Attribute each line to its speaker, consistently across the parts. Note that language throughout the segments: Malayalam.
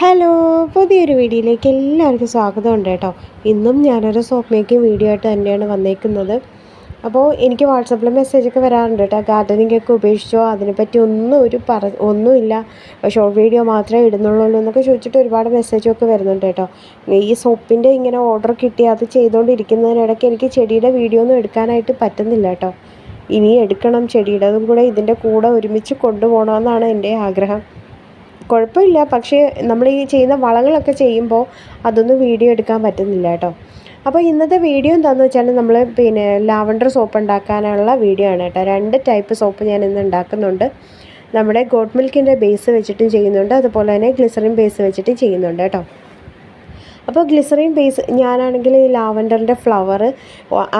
Speaker 1: ഹലോ പുതിയൊരു വീഡിയോയിലേക്ക് എല്ലാവർക്കും സ്വാഗതം ഉണ്ട് കേട്ടോ. ഇന്നും ഞാനൊരു സോപ്പ് മേക്കിംഗ് വീഡിയോ ആയിട്ട് തന്നെയാണ് വന്നേക്കുന്നത്. അപ്പോൾ എനിക്ക് വാട്സപ്പിൽ മെസ്സേജൊക്കെ വരാറുണ്ട് കേട്ടോ. ഗാർഡനിങ് ഒക്കെ ഉപേക്ഷിച്ചോ? അതിനെപ്പറ്റി ഒന്നും ഒരു പറ ഒന്നുമില്ല. ഷോർട്ട് വീഡിയോ മാത്രമേ ഇടുന്നുള്ളൂ എന്നൊക്കെ ചോദിച്ചിട്ട് ഒരുപാട് മെസ്സേജൊക്കെ വരുന്നുണ്ട് കേട്ടോ. ഈ സോപ്പിന്റെ ഇങ്ങനെ ഓർഡർ കിട്ടി അത് ചെയ്തുകൊണ്ടിരിക്കുന്നതിനിടയ്ക്ക് എനിക്ക് ചെടിയുടെ വീഡിയോ ഒന്നും എടുക്കാനായിട്ട് പറ്റുന്നില്ല കേട്ടോ. ഇനി എടുക്കണം ചെടിയുടേതും കൂടെ ഇതിന്റെ കൂടെ ഒരുമിച്ച് കൊണ്ടുപോകണമെന്നാണ് എന്റെ ആഗ്രഹം. കുഴപ്പമില്ല. പക്ഷേ നമ്മൾ ഈ ചെയ്യുന്ന വളങ്ങളൊക്കെ ചെയ്യുമ്പോൾ അതൊന്നും വീഡിയോ എടുക്കാൻ പറ്റുന്നില്ല കേട്ടോ. അപ്പോൾ ഇന്നത്തെ വീഡിയോ എന്താണെന്ന് വെച്ചാൽ നമ്മൾ പിന്നെ ലാവണ്ടർ സോപ്പ് ഉണ്ടാക്കാനുള്ള വീഡിയോ ആണ് കേട്ടോ. രണ്ട് ടൈപ്പ് സോപ്പ് ഞാൻ ഇന്ന് ഉണ്ടാക്കുന്നുണ്ട്. നമ്മുടെ ഗോഡ് മിൽക്കിന്റെ ബേസ് വെച്ചിട്ടും ചെയ്യുന്നുണ്ട്. അതുപോലെ തന്നെ ഗ്ലിസറിൻ ബേസ് വെച്ചിട്ടും ചെയ്യുന്നുണ്ട് കേട്ടോ. അപ്പോൾ ഗ്ലിസറിൻ ബേസ് ഞാനാണെങ്കിൽ ഈ ലാവൻഡറിന്റെ ഫ്ലവർ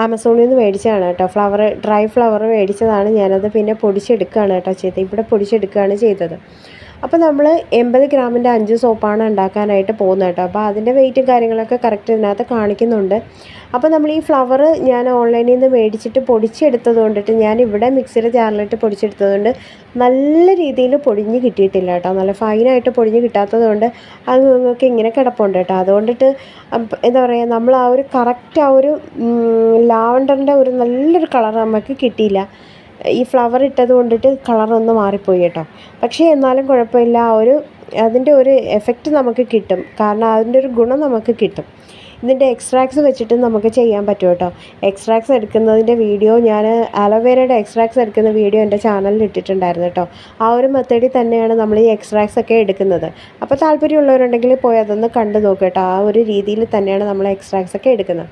Speaker 1: ആമസോണിൽ നിന്ന് മേടിച്ചതാണ് കേട്ടോ. ഫ്ലവർ ഡ്രൈ ഫ്ലവർ മേടിച്ചതാണ്. ഞാനത് പിന്നെ പൊടിച്ചെടുക്കുകയാണ് കേട്ടോ ചെയ്തത്. ഇവിടെ പൊടിച്ചെടുക്കുകയാണ് ചെയ്തത്. അപ്പോൾ നമ്മൾ എൺപത് ഗ്രാമിന്റെ അഞ്ച് സോപ്പാണ് ഉണ്ടാക്കാനായിട്ട് പോകുന്നത് കേട്ടോ. അപ്പോൾ അതിന്റെ വെയിറ്റും കാര്യങ്ങളൊക്കെ കറക്റ്റ് ഇതിനകത്ത് കാണിക്കുന്നുണ്ട്. അപ്പോൾ നമ്മൾ ഈ ഫ്ലവർ ഞാൻ ഓൺലൈനിൽ നിന്ന് മേടിച്ചിട്ട് പൊടിച്ചെടുത്തത് കൊണ്ടിട്ട് ഞാൻ ഇവിടെ മിക്സിയുടെ ജാറിലിട്ട് പൊടിച്ചെടുത്തത് കൊണ്ട് നല്ല രീതിയിൽ പൊടിഞ്ഞ് കിട്ടിയിട്ടില്ല കേട്ടോ. നല്ല ഫൈനായിട്ട് പൊടിഞ്ഞ് കിട്ടാത്തത് കൊണ്ട് അത് നിങ്ങൾക്ക് ഇങ്ങനെ കിടപ്പുണ്ട് കേട്ടോ. അതുകൊണ്ടിട്ട് എന്താ പറയുക നമ്മൾ ആ ഒരു കറക്റ്റ് ആ ഒരു ലാവണ്ടറിന്റെ ഒരു നല്ലൊരു കളർ നമുക്ക് കിട്ടിയില്ല. ഈ ഫ്ലവർ ഇട്ടത് കൊണ്ടിട്ട് കളറൊന്ന് മാറിപ്പോയി കേട്ടോ. പക്ഷേ എന്നാലും കുഴപ്പമില്ല. ഒരു അതിന്റെ ഒരു എഫക്റ്റ് നമുക്ക് കിട്ടും. കാരണം അതിന്റെ ഒരു ഗുണം നമുക്ക് കിട്ടും. ഇതിന്റെ എക്സ്ട്രാക്ട്സ് വെച്ചിട്ട് നമുക്ക് ചെയ്യാൻ പറ്റും കേട്ടോ. എക്സ്ട്രാക്ട്സ് എടുക്കുന്നതിന്റെ വീഡിയോ ഞാൻ അലോവേരയുടെ എക്സ്ട്രാക്ട്സ് എടുക്കുന്ന വീഡിയോ എന്റെ ചാനലിൽ ഇട്ടിട്ടുണ്ടായിരുന്നു കേട്ടോ. ആ ഒരു മെത്തേഡിൽ തന്നെയാണ് നമ്മൾ ഈ എക്സ്ട്രാക്ട്സ് ഒക്കെ എടുക്കുന്നത്. അപ്പോൾ താല്പര്യമുള്ളവരുണ്ടെങ്കിൽ പോയി അതൊന്ന് കണ്ടു നോക്കുക കേട്ടോ. ആ ഒരു രീതിയിൽ തന്നെയാണ് നമ്മൾ എക്സ്ട്രാക്ട്സ് ഒക്കെ എടുക്കുന്നത്.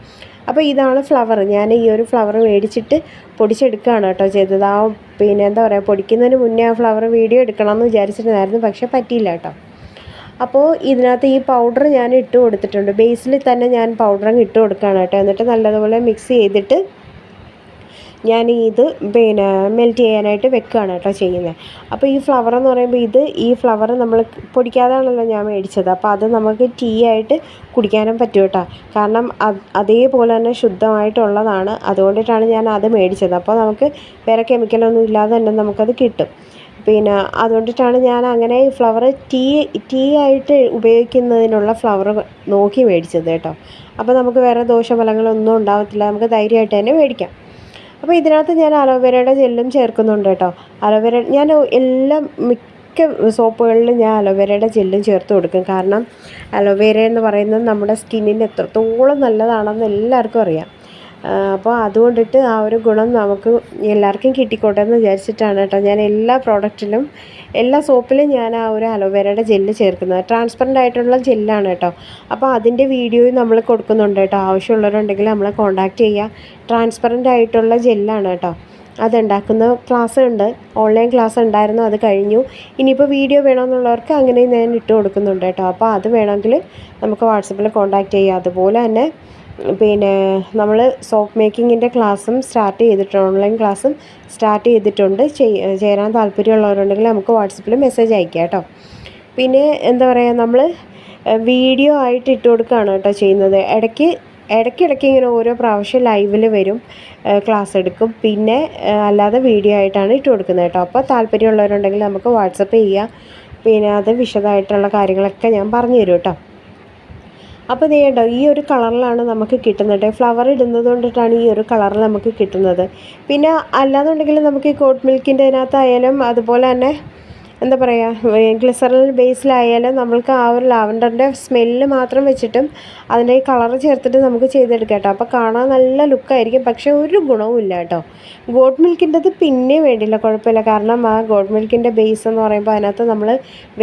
Speaker 1: അപ്പോൾ ഇതാണ് ഫ്ലവർ ഞാൻ ഈ ഒരു ഫ്ലവർ മേടിച്ചിട്ട് പൊടിച്ചെടുക്കുകയാണ് കേട്ടോ ചെയ്തത്. ആ പിന്നെ എന്താ പറയുക പൊടിക്കുന്നതിന് മുന്നേ ആ ഫ്ലവർ വീഡിയോ എടുക്കണം എന്ന് വിചാരിച്ചിട്ടുണ്ടായിരുന്നു. പക്ഷേ പറ്റിയില്ല കേട്ടോ. അപ്പോൾ ഇതിനകത്ത് ഈ പൗഡർ ഞാൻ ഇട്ട് കൊടുത്തിട്ടുണ്ട്. ബേസിൽ തന്നെ ഞാൻ പൗഡർ അങ്ങ് ഇട്ട് കൊടുക്കുകയാണ് കേട്ടോ. എന്നിട്ട് നല്ലതുപോലെ മിക്സ് ചെയ്തിട്ട് ഞാൻ ഇത് പിന്നെ മെൽറ്റ് ചെയ്യാനായിട്ട് വെക്കുകയാണ് കേട്ടോ ചെയ്യുന്നത് അപ്പോൾ ഈ ഫ്ലവർ എന്ന് പറയുമ്പോൾ ഇത് ഈ ഫ്ലവർ നമ്മൾ പൊടിക്കാതാണല്ലോ ഞാൻ മേടിച്ചത്. അപ്പോൾ അത് നമുക്ക് ടീ ആയിട്ട് കുടിക്കാനും പറ്റും കേട്ടോ. കാരണം അതേപോലെ തന്നെ ശുദ്ധമായിട്ടുള്ളതാണ്. അതുകൊണ്ടിട്ടാണ് ഞാൻ അത് മേടിച്ചത്. അപ്പോൾ നമുക്ക് വേറെ കെമിക്കലൊന്നും ഇല്ലാതെ തന്നെ നമുക്കത് കിട്ടും. പിന്നെ അതുകൊണ്ടിട്ടാണ് ഞാൻ അങ്ങനെ ഫ്ലവർ ടീ ടീ ആയിട്ട് ഉപയോഗിക്കുന്നതിനുള്ള ഫ്ലവർ നോക്കി മേടിച്ചത് കേട്ടോ. അപ്പോൾ നമുക്ക് വേറെ ദോഷഫലങ്ങളൊന്നും ഉണ്ടാകത്തില്ല നമുക്ക് ധൈര്യമായിട്ട് തന്നെ മേടിക്കാം. അപ്പോൾ ഇതിനകത്ത് ഞാൻ അലോവേരയുടെ ജെല്ലും ചേർക്കുന്നുണ്ട് കേട്ടോ. അലോവേര ഞാൻ എല്ലാം മിക്ക സോപ്പുകളിലും ഞാൻ അലോവേരയുടെ ജെല്ലും ചേർത്ത് കൊടുക്കും. കാരണം അലോവേര എന്ന് പറയുന്നത് നമ്മുടെ സ്കിന്നിന് എത്രത്തോളം നല്ലതാണെന്ന് എല്ലാവർക്കും അറിയാം. അപ്പോൾ അതുകൊണ്ടിട്ട് ആ ഒരു ഗുണം നമുക്ക് എല്ലാവർക്കും കിട്ടിക്കോട്ടെ എന്ന് വിചാരിച്ചിട്ടാണ് കേട്ടോ ഞാൻ എല്ലാ പ്രോഡക്റ്റിലും എല്ലാ സോപ്പിലും ഞാൻ ആ ഒരു അലോവേരയുടെ ജെല്ല് ചേർക്കുന്നത്. ട്രാൻസ്പെറന്റ് ആയിട്ടുള്ള ജെല്ലാണ് കേട്ടോ. അപ്പോൾ അതിന്റെ വീഡിയോയും നമ്മൾ കൊടുക്കുന്നുണ്ട് കേട്ടോ. ആവശ്യമുള്ളവരുണ്ടെങ്കിൽ നമ്മളെ കോൺടാക്റ്റ് ചെയ്യുക. ട്രാൻസ്പെറന്റ് ആയിട്ടുള്ള ജെല്ലാണ് കേട്ടോ. അതുണ്ടാക്കുന്ന ക്ലാസ് ഉണ്ട്. ഓൺലൈൻ ക്ലാസ് ഉണ്ടായിരുന്നു. അത് കഴിഞ്ഞു. ഇനിയിപ്പോൾ വീഡിയോ വേണമെന്നുള്ളവർക്ക് അങ്ങനെ ഞാൻ ഇട്ട് കൊടുക്കുന്നുണ്ട് കേട്ടോ. അപ്പോൾ അത് വേണമെങ്കിൽ നമുക്ക് വാട്സപ്പിൽ കോൺടാക്റ്റ് ചെയ്യാം. അതുപോലെ തന്നെ പിന്നെ നമ്മൾ സോപ്പ് മേക്കിങ്ങിന്റെ ക്ലാസ്സും സ്റ്റാർട്ട് ചെയ്തിട്ടുണ്ട് ഓൺലൈൻ ക്ലാസ്സും സ്റ്റാർട്ട് ചെയ്തിട്ടുണ്ട്. ചേരാൻ താല്പര്യമുള്ളവരുണ്ടെങ്കിൽ നമുക്ക് വാട്സപ്പിൽ മെസ്സേജ് അയക്കാം കേട്ടോ. പിന്നെ എന്താ പറയുക നമ്മൾ വീഡിയോ ആയിട്ട് ഇട്ട് കൊടുക്കുകയാണ് കേട്ടോ ചെയ്യുന്നത്. ഇടയ്ക്ക് ഇടയ്ക്കിടയ്ക്ക് ഇങ്ങനെ ഓരോ പ്രാവശ്യം ലൈവിൽ വരും ക്ലാസ് എടുക്കും. പിന്നെ അല്ലാതെ വീഡിയോ ആയിട്ടാണ് ഇട്ട് കൊടുക്കുന്നത് കേട്ടോ. അപ്പോൾ താല്പര്യമുള്ളവരുണ്ടെങ്കിൽ നമുക്ക് വാട്സപ്പ് ചെയ്യാം. പിന്നെ അത് വിശദമായിട്ടുള്ള കാര്യങ്ങളൊക്കെ ഞാൻ പറഞ്ഞു തരും കേട്ടോ. അപ്പോൾ ഇത് കേട്ടോ ഈ ഒരു കളറിലാണ് നമുക്ക് കിട്ടുന്നത് ഫ്ലവർ ഇടുന്നത് കൊണ്ടിട്ടാണ് ഈ ഒരു കളറിൽ നമുക്ക് കിട്ടുന്നത്. പിന്നെ അല്ലാന്നുണ്ടെങ്കിൽ നമുക്ക് ഈ കോട്ട് മിൽക്കിന്റെ അതിനകത്തായാലും അതുപോലെ തന്നെ എന്താ പറയുക ഗ്ലിസറിൻ ബേസിലായാലും നമ്മൾക്ക് ആ ഒരു ലാവൻഡറിന്റെ സ്മെല്ല് മാത്രം വെച്ചിട്ടും അതിന്റെ കളർ ചേർത്തിട്ട് നമുക്ക് ചെയ്തെടുക്കാം കേട്ടോ. അപ്പോൾ കാണാൻ നല്ല ലുക്കായിരിക്കും പക്ഷേ ഒരു ഗുണവും ഇല്ല കേട്ടോ. ഗോഡ് മിൽക്കിന്റെത് പിന്നെ വേണ്ടില്ല കുഴപ്പമില്ല. കാരണം ആ ഗോഡ് മിൽക്കിന്റെ ബേസ് എന്ന് പറയുമ്പോൾ അതിനകത്ത് നമ്മൾ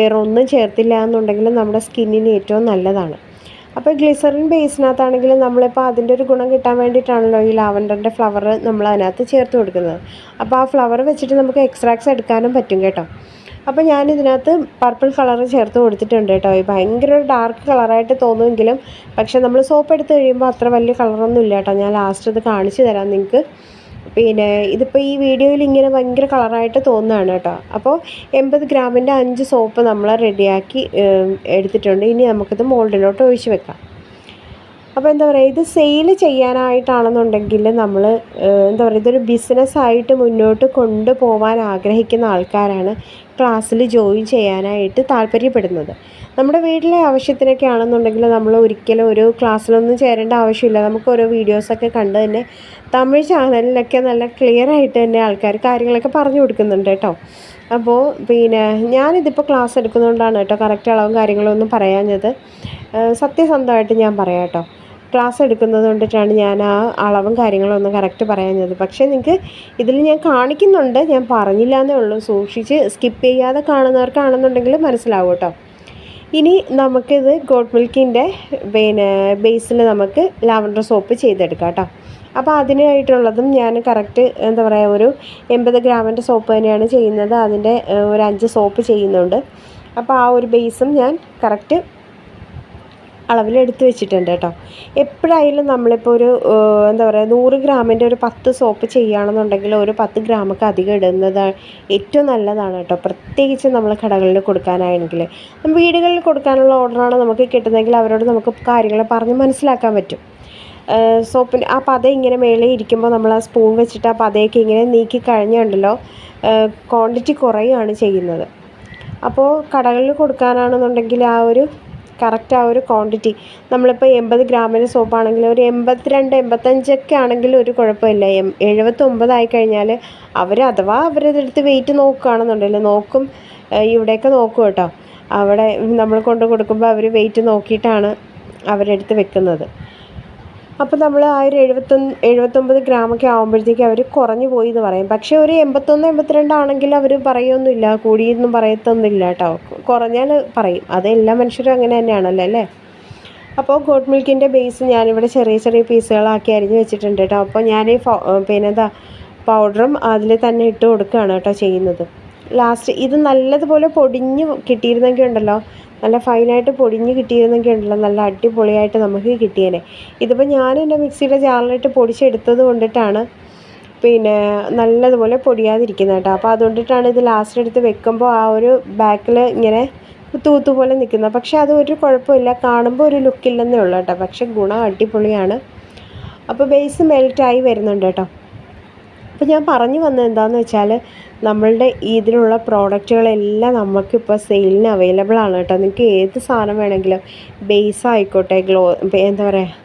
Speaker 1: വേറെ ഒന്നും ചേർത്തില്ല എന്നുണ്ടെങ്കിൽ നമ്മുടെ സ്കിന്നിന് ഏറ്റവും നല്ലതാണ്. അപ്പോൾ ഗ്ലിസറിൻ ബേസിനകത്താണെങ്കിൽ നമ്മളിപ്പോൾ അതിന്റെ ഒരു ഗുണം കിട്ടാൻ വേണ്ടിയിട്ടാണല്ലോ ഈ ലാവൻഡറിന്റെ ഫ്ലവർ നമ്മൾ അതിനകത്ത് ചേർത്ത് കൊടുക്കുന്നത്. അപ്പോൾ ആ ഫ്ലവർ വെച്ചിട്ട് നമുക്ക് എക്സ്ട്രാക്ട്സ് എടുക്കാനും പറ്റും കേട്ടോ. അപ്പോൾ ഞാൻ ഇതിനകത്ത് പർപ്പിൾ കളർ ചേർത്ത് കൊടുത്തിട്ടുണ്ട് കേട്ടോ. ഭയങ്കര ഒരു ഡാർക്ക് കളറായിട്ട് തോന്നുമെങ്കിലും പക്ഷേ നമ്മൾ സോപ്പ് എടുത്ത് കഴിയുമ്പോൾ അത്ര വലിയ കളറൊന്നും ഇല്ല കേട്ടോ. ഞാൻ ലാസ്റ്റ് ഇത് കാണിച്ചു തരാം നിങ്ങൾക്ക്. പിന്നെ ഇതിപ്പോൾ ഈ വീഡിയോയിൽ ഇങ്ങനെ ഭയങ്കര കളറായിട്ട് തോന്നുകയാണ് കേട്ടോ. അപ്പോൾ എൺപത് ഗ്രാമിന്റെ അഞ്ച് സോപ്പ് നമ്മൾ റെഡിയാക്കി എടുത്തിട്ടുണ്ട്. ഇനി നമുക്കിത് മോൾഡിലോട്ട് ഒഴിച്ച് വെക്കാം. അപ്പോൾ എന്താ പറയുക ഇത് സെയിൽ ചെയ്യാനായിട്ടാണെന്നുണ്ടെങ്കിൽ നമ്മൾ എന്താ പറയുക ഇതൊരു ബിസിനസ്സായിട്ട് മുന്നോട്ട് കൊണ്ടുപോകാൻ ആഗ്രഹിക്കുന്ന ആൾക്കാരാണ് ക്ലാസ്സിൽ ജോയിൻ ചെയ്യാനായിട്ട് താല്പര്യപ്പെടുന്നത്. നമ്മുടെ വീട്ടിലെ ആവശ്യത്തിനൊക്കെ ആണെന്നുണ്ടെങ്കിൽ നമ്മൾ ഒരിക്കലും ഒരു ക്ലാസ്സിലൊന്നും ചേരേണ്ട ആവശ്യമില്ല. നമുക്ക് ഓരോ വീഡിയോസൊക്കെ കണ്ട് തന്നെ തമിഴ് ചാനലിലൊക്കെ നല്ല ക്ലിയർ ആയിട്ട് തന്നെ ആൾക്കാർ കാര്യങ്ങളൊക്കെ പറഞ്ഞു കൊടുക്കുന്നുണ്ട് കേട്ടോ. അപ്പോൾ പിന്നെ ഞാനിതിപ്പോൾ ക്ലാസ് എടുക്കുന്നതുകൊണ്ടാണ് കേട്ടോ കറക്റ്റ് അളവും കാര്യങ്ങളും ഒന്നും പറയാഞ്ഞത്. സത്യസന്ധമായിട്ട് ഞാൻ പറയാം കേട്ടോ. ക്ലാസ് എടുക്കുന്നത് കൊണ്ടിട്ടാണ് ഞാൻ ആ അളവും കാര്യങ്ങളും ഒന്നും കറക്റ്റ് പറയാഞ്ഞത്. പക്ഷേ നിങ്ങൾക്ക് ഇതിൽ ഞാൻ കാണിക്കുന്നുണ്ട്. ഞാൻ പറഞ്ഞില്ല എന്നേ ഉള്ളൂ. സൂക്ഷിച്ച് സ്കിപ്പ് ചെയ്യാതെ കാണുന്നവർക്കാണെന്നുണ്ടെങ്കിൽ മനസ്സിലാവും കേട്ടോ. ഇനി നമുക്കിത് ഗോഡ് മിൽക്കിന്റെ പിന്നെ ബേസിൽ നമുക്ക് ലാവൻഡർ സോപ്പ് ചെയ്തെടുക്കാം കേട്ടോ. അപ്പോൾ അതിനായിട്ടുള്ളതും ഞാൻ കറക്റ്റ് എന്താ പറയുക ഒരു എൺപത് ഗ്രാമിന്റെ സോപ്പ് തന്നെയാണ് ചെയ്യുന്നത്. അതിന്റെ ഒരു അഞ്ച് സോപ്പ് ചെയ്യുന്നുണ്ട്. അപ്പോൾ ആ ഒരു ബേസും ഞാൻ കറക്റ്റ് അളവിൽ എടുത്ത് വെച്ചിട്ടുണ്ട് കേട്ടോ. എപ്പോഴായാലും നമ്മളിപ്പോൾ ഒരു എന്താ പറയുക നൂറ് ഗ്രാമിന്റെ ഒരു പത്ത് സോപ്പ് ചെയ്യുകയാണെന്നുണ്ടെങ്കിൽ ഒരു പത്ത് ഗ്രാമൊക്കെ അധികം ഇടുന്നത് ഏറ്റവും നല്ലതാണ് കേട്ടോ. പ്രത്യേകിച്ച് നമ്മൾ കടകളിൽ കൊടുക്കാനാണെങ്കിൽ വീടുകളിൽ കൊടുക്കാനുള്ള ഓർഡറാണ് നമുക്ക് കിട്ടുന്നതെങ്കിൽ അവരോട് നമുക്ക് കാര്യങ്ങൾ പറഞ്ഞ് മനസ്സിലാക്കാൻ പറ്റും. സോപ്പിന് ആ പത ഇങ്ങനെ മേളിൽ ഇരിക്കുമ്പോൾ നമ്മൾ ആ സ്പൂൺ വെച്ചിട്ട് ആ പതയൊക്കെ ഇങ്ങനെ നീക്കി കഴിഞ്ഞുണ്ടല്ലോ. ക്വാണ്ടിറ്റി കുറയുകയാണ് ചെയ്യുന്നത്. അപ്പോൾ കടകളിൽ കൊടുക്കാനാണെന്നുണ്ടെങ്കിൽ ആ ഒരു കറക്റ്റ് ആ ഒരു ക്വാണ്ടിറ്റി നമ്മളിപ്പോൾ എൺപത് ഗ്രാമിന്റെ സോപ്പാണെങ്കിൽ ഒരു എൺപത്തിരണ്ട് എൺപത്തഞ്ചൊക്കെ ആണെങ്കിൽ ഒരു കുഴപ്പമില്ല. എം എഴുപത്തൊമ്പതായി കഴിഞ്ഞാൽ അവർ അഥവാ അവരതെടുത്ത് വെയിറ്റ് നോക്കുകയാണെന്നുണ്ടല്ലോ നോക്കും. ഇവിടെയൊക്കെ നോക്കും കേട്ടോ. അവിടെ നമ്മൾ കൊണ്ട് കൊടുക്കുമ്പോൾ അവർ വെയിറ്റ് നോക്കിയിട്ടാണ് അവരെടുത്ത് വെക്കുന്നത്. അപ്പോൾ നമ്മൾ ആ ഒരു എഴുപത്തൊന്ന് എഴുപത്തൊമ്പത് ഗ്രാമൊക്കെ ആകുമ്പോഴത്തേക്ക് അവർ കുറഞ്ഞു പോയി എന്ന് പറയും. പക്ഷേ ഒരു എൺപത്തൊന്ന് എൺപത്തിരണ്ടാണെങ്കിൽ അവർ പറയൊന്നുമില്ല. കൂടിയൊന്നും പറയത്തൊന്നുമില്ല കേട്ടോ. കുറഞ്ഞാൽ പറയും. അത് എല്ലാ മനുഷ്യരും അങ്ങനെ തന്നെയാണല്ലോ അല്ലേ? അപ്പോൾ ഗോട്ട് മിൽക്കിന്റെ ബേസ് ഞാനിവിടെ ചെറിയ ചെറിയ പീസുകളാക്കി അരിഞ്ഞ് വെച്ചിട്ടുണ്ട് കേട്ടോ. അപ്പോൾ ഞാൻ ഈ പിന്നെ എന്താ പൗഡറും അതിൽ തന്നെ ഇട്ട് കൊടുക്കുകയാണ് കേട്ടോ ചെയ്യുന്നത്. ലാസ്റ്റ് ഇത് നല്ലതുപോലെ പൊടിഞ്ഞ് കിട്ടിയിരുന്നെങ്കിൽ ഉണ്ടല്ലോ. നല്ല ഫൈനായിട്ട് പൊടിഞ്ഞ് കിട്ടിയിരുന്നെങ്കിൽ ഉണ്ടല്ലോ നല്ല അടിപൊളിയായിട്ട് നമുക്ക് കിട്ടിയേനെ. ഇതിപ്പോൾ ഞാൻ എന്റെ മിക്സിയുടെ ജാറിലിട്ട് പൊടിച്ചെടുത്തത് കൊണ്ടിട്ടാണ് പിന്നെ നല്ലതുപോലെ പൊടിയാതിരിക്കുന്നത് കേട്ടോ. അപ്പോൾ അതുകൊണ്ടിട്ടാണ് ഇത് ലാസ്റ്റ് എടുത്ത് വെക്കുമ്പോൾ ആ ഒരു ബാക്കിൽ ഇങ്ങനെ തൂത്ത് പോലെ നിൽക്കുന്നത്. പക്ഷേ അത് ഒരു കുഴപ്പമില്ല. കാണുമ്പോൾ ഒരു ലുക്കില്ലെന്നേ ഉള്ളൂ കേട്ടോ. പക്ഷേ ഗുണം അടിപൊളിയാണ്. അപ്പോൾ ബേസ് മെൽറ്റായി വരുന്നുണ്ട് കേട്ടോ. അപ്പോൾ ഞാൻ പറഞ്ഞു വന്നത് എന്താണെന്ന് വെച്ചാൽ നമ്മളുടെ ഇതിലുള്ള പ്രോഡക്റ്റുകളെല്ലാം നമുക്കിപ്പോൾ സെയിലിന് അവൈലബിൾ ആണ് കേട്ടോ. നിങ്ങൾക്ക് ഏത് സാധനം വേണമെങ്കിലും ബേസ് ആയിക്കോട്ടെ ഗ്ലോ എന്താ പറയുക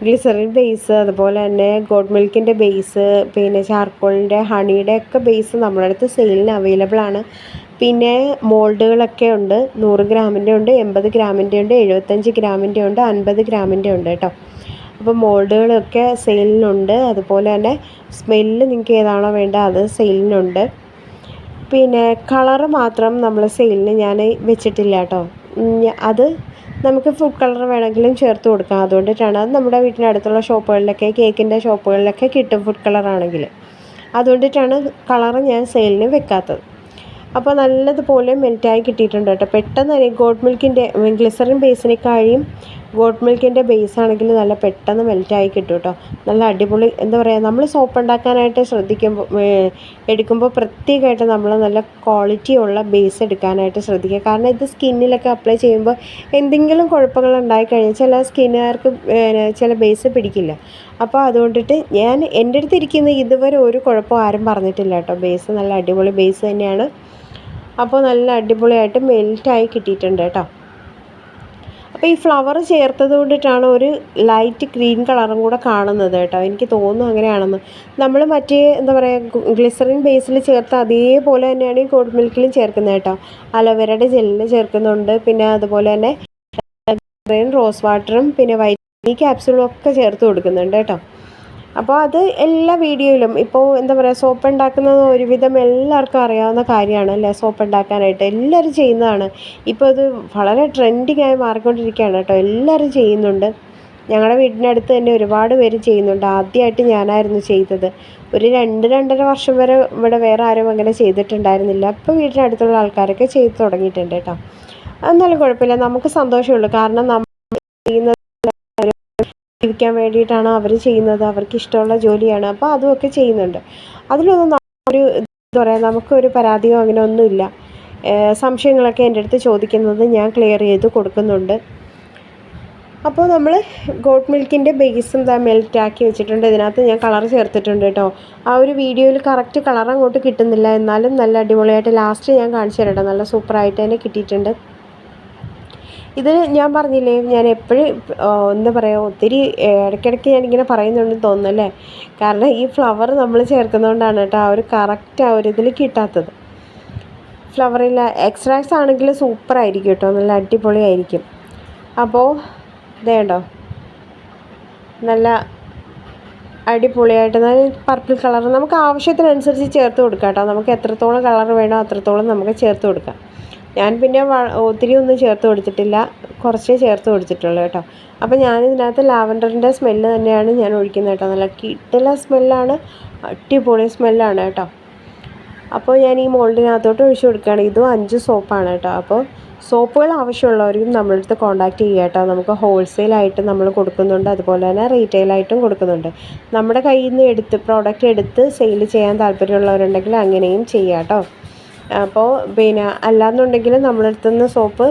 Speaker 1: ഗ്ലിസറിൻ ബേസ് അതുപോലെ തന്നെ ഗോഡ് മിൽക്കിന്റെ ബേസ് പിന്നെ ചാർക്കോളിന്റെ ഹണിയുടെ ഒക്കെ ബേസ് നമ്മുടെ അടുത്ത് സെയിലിന് അവൈലബിൾ ആണ്. പിന്നെ മോൾഡുകളൊക്കെ ഉണ്ട് നൂറ് ഗ്രാമിന്റെ ഉണ്ട് എൺപത് ഗ്രാമിന്റെ ഉണ്ട് എഴുപത്തഞ്ച് ഗ്രാമിന്റെ ഉണ്ട് അൻപത് ഗ്രാമിന്റെ ഉണ്ട് കേട്ടോ. അപ്പോൾ മോൾഡുകളൊക്കെ സെയിലിനുണ്ട്. അതുപോലെ തന്നെ സ്മെല്ല് നിങ്ങൾക്ക് ഏതാണോ വേണ്ടത് അത് സെയിലിനുണ്ട്. പിന്നെ കളറ് മാത്രം നമ്മൾ സെയിലിന് ഞാൻ വെച്ചിട്ടില്ല കേട്ടോ. അത് നമുക്ക് ഫുഡ് കളർ വേണമെങ്കിലും ചേർത്ത് കൊടുക്കാം. അതുകൊണ്ടിട്ടാണ് അത് നമ്മുടെ വീട്ടിനടുത്തുള്ള ഷോപ്പുകളിലൊക്കെ കേക്കിന്റെ ഷോപ്പുകളിലൊക്കെ കിട്ടും ഫുഡ് കളറാണെങ്കിൽ അതുകൊണ്ടിട്ടാണ് കളറ് ഞാൻ സെയിലിന് വെക്കാത്തത്. അപ്പോൾ നല്ലതുപോലെ മെൽറ്റായി കിട്ടിയിട്ടുണ്ട് കേട്ടോ. പെട്ടെന്ന് തന്നെ ഗോഡ് മിൽക്കിന്റെ ഗ്ലിസറിൻ ബേസിനേക്കാളും ഗോഡ് മിൽക്കിന്റെ ബേസ് ആണെങ്കിൽ നല്ല പെട്ടെന്ന് മെൽറ്റായി കിട്ടും കേട്ടോ നല്ല അടിപൊളി എന്താ പറയുക നമ്മൾ സോപ്പ് ഉണ്ടാക്കാനായിട്ട് ശ്രദ്ധിക്കുമ്പോൾ എടുക്കുമ്പോൾ പ്രത്യേകമായിട്ട് നമ്മൾ നല്ല ക്വാളിറ്റി ഉള്ള ബേസ് എടുക്കാനായിട്ട് ശ്രദ്ധിക്കുക. കാരണം ഇത് സ്കിന്നിലൊക്കെ അപ്ലൈ ചെയ്യുമ്പോൾ എന്തെങ്കിലും കുഴപ്പങ്ങൾ ഉണ്ടായി കഴിഞ്ഞാൽ ചില സ്കിന്നുകാർക്ക് ചില ബേസ് പിടിക്കില്ല. അപ്പോൾ അതുകൊണ്ടിട്ട് ഞാൻ എന്റെ അടുത്ത് ഇരിക്കുന്ന ഇതുവരെ ഒരു കുഴപ്പം ആരും പറഞ്ഞിട്ടില്ല കേട്ടോ ബേസ് നല്ല അടിപൊളി ബേസ് തന്നെയാണ്. അപ്പോൾ നല്ല അടിപൊളിയായിട്ട് മെൽറ്റായി കിട്ടിയിട്ടുണ്ട് കേട്ടോ അപ്പോൾ ഈ ഫ്ലവർ ചേർത്തത് കൊണ്ടിട്ടാണ് ഒരു ലൈറ്റ് ഗ്രീൻ കളറും കൂടെ കാണുന്നത് കേട്ടോ. എനിക്ക് തോന്നുന്നു അങ്ങനെയാണെന്ന്. നമ്മൾ മറ്റേ എന്താ പറയുക ഗ്ലിസറിൻ ബേസിൽ ചേർത്ത അതേപോലെ തന്നെയാണ് ഈ കോഡ് മിൽക്കിലും ചേർക്കുന്നത് കേട്ടോ. അലോവേരയുടെ ജെല്ലിൽ ചേർക്കുന്നുണ്ട്. പിന്നെ അതുപോലെ തന്നെ റോസ് വാട്ടറും പിന്നെ വൈറ്റ് ക്യാപ്സുളും ഒക്കെ ചേർത്ത് കൊടുക്കുന്നുണ്ട് കേട്ടോ. അപ്പോൾ അത് എല്ലാ വീഡിയോയിലും ഇപ്പോൾ എന്താ പറയുക സോപ്പ് ഉണ്ടാക്കുന്നത് ഒരുവിധം എല്ലാവർക്കും അറിയാവുന്ന കാര്യമാണ് അല്ലേ സോപ്പ് ഉണ്ടാക്കാനായിട്ട് എല്ലാവരും ചെയ്യുന്നതാണ്. ഇപ്പോൾ അത് വളരെ ട്രെൻഡിങ് ആയി മാറിക്കൊണ്ടിരിക്കുകയാണ് കേട്ടോ. എല്ലാവരും ചെയ്യുന്നുണ്ട്. ഞങ്ങളുടെ വീടിനടുത്ത് തന്നെ ഒരുപാട് പേര് ചെയ്യുന്നുണ്ട്. ആദ്യമായിട്ട് ഞാനായിരുന്നു ചെയ്തത്. ഒരു രണ്ട് രണ്ടര വർഷം വരെ ഇവിടെ വേറെ ആരും അങ്ങനെ ചെയ്തിട്ടുണ്ടായിരുന്നില്ല. ഇപ്പോൾ വീടിനടുത്തുള്ള ആൾക്കാരൊക്കെ ചെയ്ത് തുടങ്ങിയിട്ടുണ്ട് കേട്ടോ. എന്നാലും കുഴപ്പമില്ല. നമുക്ക് സന്തോഷമുള്ളൂ കാരണം നമ്മൾ ചെയ്യുന്നത് ജീവിക്കാൻ വേണ്ടിയിട്ടാണ് അവർ ചെയ്യുന്നത്. അവർക്ക് ഇഷ്ടമുള്ള ജോലിയാണ്. അപ്പോൾ അതുമൊക്കെ ചെയ്യുന്നുണ്ട്. അതിലൊന്നും ഒരു എന്താ പറയുക നമുക്കൊരു പരാതിയോ അങ്ങനെ ഒന്നുമില്ല. സംശയങ്ങളൊക്കെ എന്റെ അടുത്ത് ചോദിക്കുന്നത് ഞാൻ ക്ലിയർ ചെയ്ത് കൊടുക്കുന്നുണ്ട്. അപ്പോൾ നമ്മൾ ഗോട്ട് മിൽക്കിന്റെ ബേസും ഇതാ മെൽറ്റാക്കി വെച്ചിട്ടുണ്ട്. ഇതിനകത്ത് ഞാൻ കളർ ചേർത്തിട്ടുണ്ട് കേട്ടോ. ആ ഒരു വീഡിയോയിൽ കറക്റ്റ് കളർ അങ്ങോട്ട് കിട്ടുന്നില്ല. എന്നാലും നല്ല അടിപൊളിയായിട്ട് ലാസ്റ്റ് ഞാൻ കാണിച്ചു തരട്ടെ നല്ല സൂപ്പറായിട്ട് തന്നെ കിട്ടിയിട്ടുണ്ട്. ഇത് ഞാൻ പറഞ്ഞില്ലേ ഞാൻ എപ്പോഴും എന്താ പറയുക ഒത്തിരി ഇടയ്ക്കിടയ്ക്ക് ഞാനിങ്ങനെ പറയുന്നുണ്ടെന്ന് തോന്നുന്നല്ലേ? കാരണം ഈ ഫ്ലവർ നമ്മൾ ചേർക്കുന്നതുകൊണ്ടാണ് കേട്ടോ ആ ഒരു കറക്റ്റ് ആ ഒരു ഇതിൽ കിട്ടാത്തത്. ഫ്ലവറില്ല എക്സ്ട്രാക്ട്സ് ആണെങ്കിൽ സൂപ്പർ ആയിരിക്കും കേട്ടോ നല്ല അടിപൊളിയായിരിക്കും അപ്പോൾ ഇതേണ്ടോ നല്ല അടിപൊളിയായിട്ട് നല്ല പർപ്പിൾ കളർ നമുക്ക് ആവശ്യത്തിനനുസരിച്ച് ചേർത്ത് കൊടുക്കാം കേട്ടോ. നമുക്ക് എത്രത്തോളം കളർ വേണോ അത്രത്തോളം നമുക്ക് ചേർത്ത് കൊടുക്കാം. ഞാൻ പിന്നെ ഒത്തിരി ഒന്നും ചേർത്ത് കൊടുത്തിട്ടില്ല. കുറച്ചേ ചേർത്ത് കൊടുത്തിട്ടുള്ളൂ കേട്ടോ. അപ്പോൾ ഞാൻ ഇതിനകത്ത് ലാവൻഡറിന്റെ സ്മെല്ല് തന്നെയാണ് ഞാൻ ഒഴിക്കുന്നത് കേട്ടോ. നല്ല കിട്ടല സ്മെല്ലാണ് അടിപൊളി സ്മെല്ലാണ് കേട്ടോ. അപ്പോൾ ഞാൻ ഈ മോൾഡിനകത്തോട്ട് ഒഴിച്ചു കൊടുക്കുകയാണ്. ഇതും അഞ്ച് സോപ്പാണ് കേട്ടോ. അപ്പോൾ സോപ്പുകൾ ആവശ്യമുള്ളവർക്കും നമ്മളടുത്ത് കോൺടാക്ട് ചെയ്യുക കേട്ടോ. നമുക്ക് ഹോൾസെയിലായിട്ട് നമ്മൾ കൊടുക്കുന്നുണ്ട്. അതുപോലെ തന്നെ റീറ്റെയിലായിട്ടും കൊടുക്കുന്നുണ്ട്. നമ്മുടെ കയ്യിൽ നിന്ന് എടുത്ത് പ്രോഡക്റ്റ് എടുത്ത് സെയിൽ ചെയ്യാൻ താല്പര്യമുള്ളവരുണ്ടെങ്കിൽ അങ്ങനെയും ചെയ്യാം കേട്ടോ. അപ്പോൾ പിന്നെ അല്ലാന്നുണ്ടെങ്കിൽ നമ്മളടുത്തു നിന്ന് സോപ്പ്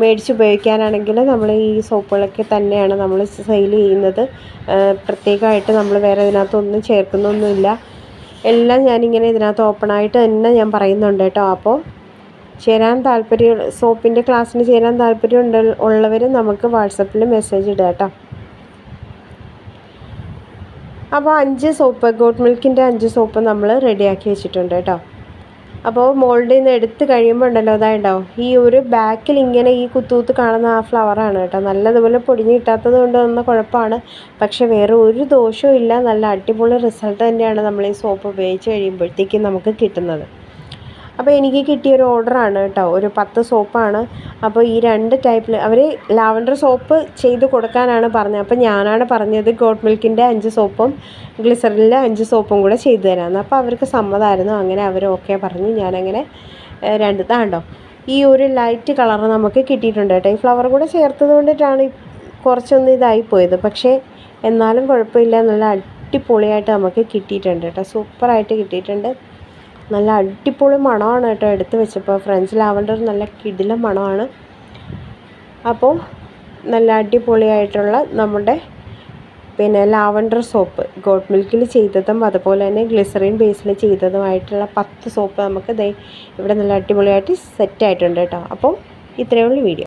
Speaker 1: മേടിച്ച് ഉപയോഗിക്കാനാണെങ്കിൽ നമ്മൾ ഈ സോപ്പുകളൊക്കെ തന്നെയാണ് നമ്മൾ സെയിൽ ചെയ്യുന്നത്. പ്രത്യേകമായിട്ട് നമ്മൾ വേറെ ഇതിനകത്തൊന്നും ചേർക്കുന്നൊന്നുമില്ല. എല്ലാം ഞാനിങ്ങനെ ഇതിനകത്ത് ഓപ്പണായിട്ട് തന്നെ ഞാൻ പറയുന്നുണ്ട് കേട്ടോ. അപ്പോൾ ചേരാൻ താല്പര്യം സോപ്പിന്റെ ക്ലാസ്സിന് ചേരാൻ താല്പര്യം ഉണ്ട് ഉള്ളവർ നമുക്ക് വാട്സപ്പിൽ മെസ്സേജ് ഇടുക കേട്ടോ. അപ്പോൾ അഞ്ച് സോപ്പ് ഗോട്ട് മിൽക്കിന്റെ അഞ്ച് സോപ്പ് നമ്മൾ റെഡിയാക്കി വെച്ചിട്ടുണ്ട് കേട്ടോ. അപ്പോൾ മോൾഡിൽ നിന്ന് എടുത്ത് കഴിയുമ്പോൾ ഉണ്ടല്ലോ അതായിട്ടുണ്ടാവും ഈ ഒരു ബാക്കിൽ ഇങ്ങനെ ഈ കുത്തൂത്ത് കാണുന്ന ആ ഫ്ലവറാണ് കേട്ടോ. നല്ലതുപോലെ പൊടിഞ്ഞ് കിട്ടാത്തത് കൊണ്ട് വന്ന കുഴപ്പമാണ്. പക്ഷെ വേറെ ഒരു ദോഷവും ഇല്ല. നല്ല അടിപൊളി റിസൾട്ട് തന്നെയാണ് നമ്മൾ ഈ സോപ്പ് ഉപയോഗിച്ച് കഴിയുമ്പോഴത്തേക്കും നമുക്ക് കിട്ടുന്നത്. അപ്പോൾ എനിക്ക് കിട്ടിയ ഒരു ഓർഡറാണ് കേട്ടോ ഒരു പത്ത് സോപ്പാണ് അപ്പോൾ ഈ രണ്ട് ടൈപ്പിൽ അവർ ലാവൻഡർ സോപ്പ് ചെയ്ത് കൊടുക്കാനാണ് പറഞ്ഞത്. അപ്പോൾ ഞാനാണ് പറഞ്ഞത് ഗോട്ട് മിൽക്കിന്റെ അഞ്ച് സോപ്പും ഗ്ലിസറിലെ അഞ്ച് സോപ്പും കൂടെ ചെയ്തു തരാമെന്ന് അപ്പോൾ അവർക്ക് സമ്മതമായിരുന്നു അങ്ങനെ അവർ ഓക്കെ പറഞ്ഞു. ഞാനങ്ങനെ രണ്ട് താണ്ടോ ഈ ഒരു ലൈറ്റ് കളർ നമുക്ക് കിട്ടിയിട്ടുണ്ട് കേട്ടോ ഈ ഫ്ലവർ കൂടെ ചേർത്തത് കൊണ്ടിട്ടാണ് കുറച്ചൊന്ന് ഇതായി പോയത്. പക്ഷേ എന്നാലും കുഴപ്പമില്ല. നല്ല അടിപൊളിയായിട്ട് നമുക്ക് കിട്ടിയിട്ടുണ്ട് കേട്ടോ സൂപ്പറായിട്ട് കിട്ടിയിട്ടുണ്ട്. നല്ല അടിപൊളി മണമാണ് കേട്ടോ എടുത്ത് വെച്ചപ്പോൾ. ഫ്രഞ്ച് ലാവൻഡർ നല്ല കിടില മണമാണ്. അപ്പോൾ നല്ല അടിപൊളിയായിട്ടുള്ള നമ്മുടെ പിന്നെ ലാവൻഡർ സോപ്പ് ഗോട്ട് മിൽക്കിൽ ചെയ്തതും അതുപോലെ തന്നെ ഗ്ലിസറിൻ ബേസിൽ ചെയ്തതുമായിട്ടുള്ള പത്ത് സോപ്പ് നമുക്ക് ദേ ഇവിടെ നല്ല അടിപൊളിയായിട്ട് സെറ്റായിട്ടുണ്ട് കേട്ടോ. അപ്പോൾ ഇത്രയേ ഉള്ളൂ വീഡിയോ